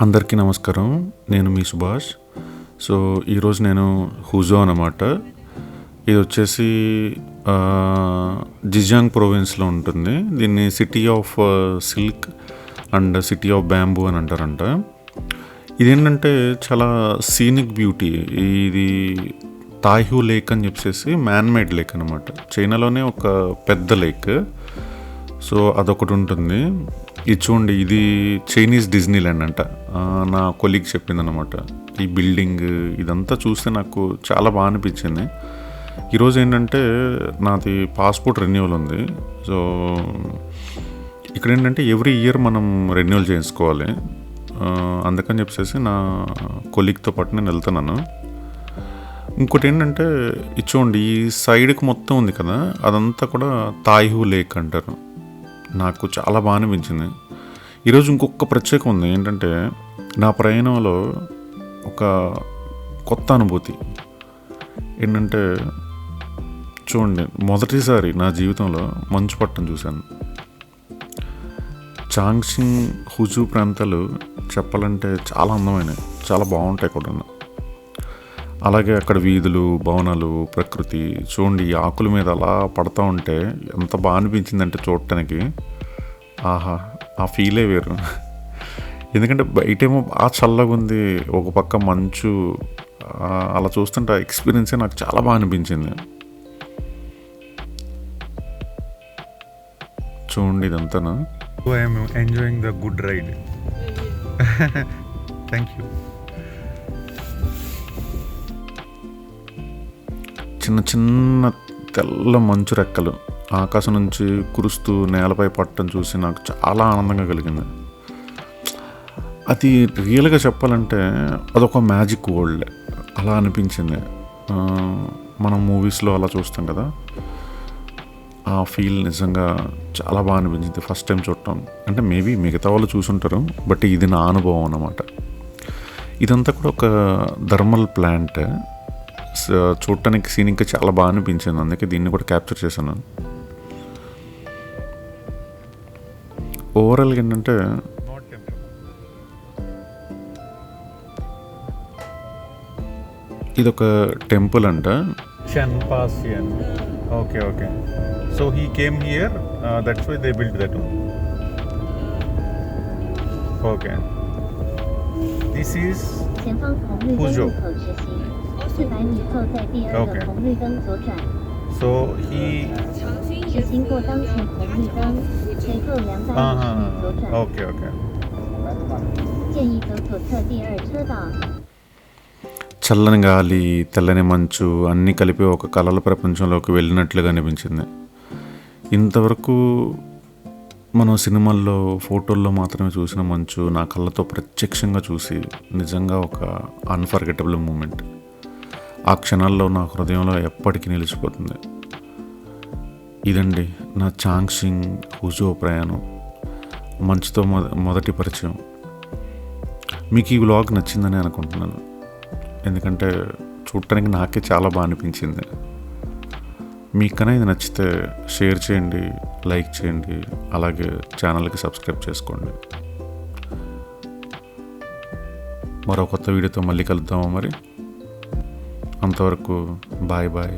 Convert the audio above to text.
అందరికీ నమస్కారం. నేను మీ సుభాష్. సో ఈరోజు నేను హుజో అనమాట ఇది వచ్చేసి జిజాంగ్ ప్రొవిన్స్లో ఉంటుంది. దీన్ని city of silk and city of bamboo అని అంటారంట. ఇదేంటంటే చాలా సీనిక్ బ్యూటీ. ఇది తాయ్హూ లేక్ అని చెప్పేసి మ్యాన్మేడ్ లేక్ అనమాట చైనాలోనే ఒక పెద్ద లేక్. సో అదొకటి ఉంటుంది. ఇది చూడండి ఇది చైనీస్ డిజ్నీ ల్యాండ్ అంట నా కొలీగ్ చెప్పింది అనమాట ఈ బిల్డింగ్ ఇదంతా చూస్తే నాకు చాలా బాగా అనిపించింది. ఈరోజు ఏంటంటే నాది పాస్పోర్ట్ రెన్యువల్ ఉంది. సో ఇక్కడ ఏంటంటే ఎవ్రీ ఇయర్ మనం రెన్యువల్ చేసుకోవాలి అందుకని చెప్పేసి నా కొలీగ్తో పాటు నేను వెళ్తున్నాను. ఇంకోటి ఏంటంటే ఇది చూడండి ఈ సైడ్కి మొత్తం ఉంది కదా అదంతా కూడా తాయిహు లేక్ అంటారు. నాకు చాలా బాగా అనిపించింది. ఈరోజు ఇంకొక ప్రత్యేకం ఉంది. ఏంటంటే నా ప్రయాణంలో ఒక కొత్త అనుభూతి. ఏంటంటే చూడండి మొదటిసారి నా జీవితంలో మంచు పట్టం చూశాను. చాంగ్సింగ్ హుజు ప్రాంతాలు చెప్పాలంటే చాలా అందమైనవి చాలా బాగుంటాయి కూడా. అలాగే అక్కడ వీధులు భవనాలు ప్రకృతి చూడండి ఈ ఆకుల మీద అలా పడతా ఉంటే ఎంత బాగా అనిపించిందంటే చూడటానికి. ఆహా ఆ ఫీలే వేరు. ఎందుకంటే బయటేమో బాగా చల్లగా ఉంది ఒక పక్క మంచు అలా చూస్తుంటే ఆ ఎక్స్పీరియన్సే నాకు చాలా బాగా అనిపించింది. చూడండి ఇదంతానా. I'm enjoying the good ride thank you చిన్న చిన్న తెల్ల మంచు రెక్కలు ఆకాశం నుంచి కురుస్తూ నేలపై పట్టడం చూసి నాకు చాలా ఆనందంగా కలిగింది. అది రియల్గా చెప్పాలంటే అదొక మ్యాజిక్ వరల్డ్ అలా అనిపించింది. మనం మూవీస్లో అలా చూస్తాం కదా. ఆ ఫీల్ నిజంగా చాలా బాగా అనిపించింది ఫస్ట్ టైం చూడటం. అంటే మేబీ మిగతా వాళ్ళు చూసుంటారు బట్ ఇది నా అనుభవం అన్నమాట. ఇదంతా కూడా ఒక థర్మల్ ప్లాంట్ చూడటానికి సీన్ ఇంకా చాలా బాగా అనిపించింది. అందుకే దీన్ని కూడా క్యాప్చర్ చేశాను. ఓవరాల్గా ఏంటంటే ఇదొక టెంపుల్ అంట. Okay okay so he came here that's why they build that okay this is పూజో This is 前方红绿灯入口直行，四百米后在第二 OK 个红绿灯左转， so he. 直行过当前红绿灯，随后两百 Uh 米处左 huh. 转， Okay, okay. 建议走左侧第二车道。 చల్లని గాలి తెల్లని మంచు అన్నీ కలిపి ఒక కలల ప్రపంచంలోకి వెళ్ళినట్లుగా అనిపించింది ఇంతవరకు మనం సినిమాల్లో ఫోటోల్లో మాత్రమే చూసిన మంచు నా కళ్ళతో ప్రత్యక్షంగా చూసి నిజంగా ఒక అన్ఫర్గెటబుల్ మూమెంట్ ఆ క్షణాల్లో నా హృదయంలో ఎప్పటికీ నిలిచిపోతుంది. ఇదండి నా చాంగ్సింగ్ హుజో ప్రయాణం. మంచుతో మొద మొదటి పరిచయం. మీకు ఈ వ్లాగ్ నచ్చిందని అనుకుంటున్నాను. ఎందుకంటే చూడటానికి నాకే చాలా బాగా అనిపించింది. మీకన్నా ఇది నచ్చితే షేర్ చేయండి లైక్ చేయండి అలాగే ఛానల్కి సబ్స్క్రైబ్ చేసుకోండి. మరో కొత్త వీడియోతో మళ్ళీ కలుద్దామా మరి. అంతవరకు బాయ్ బాయ్.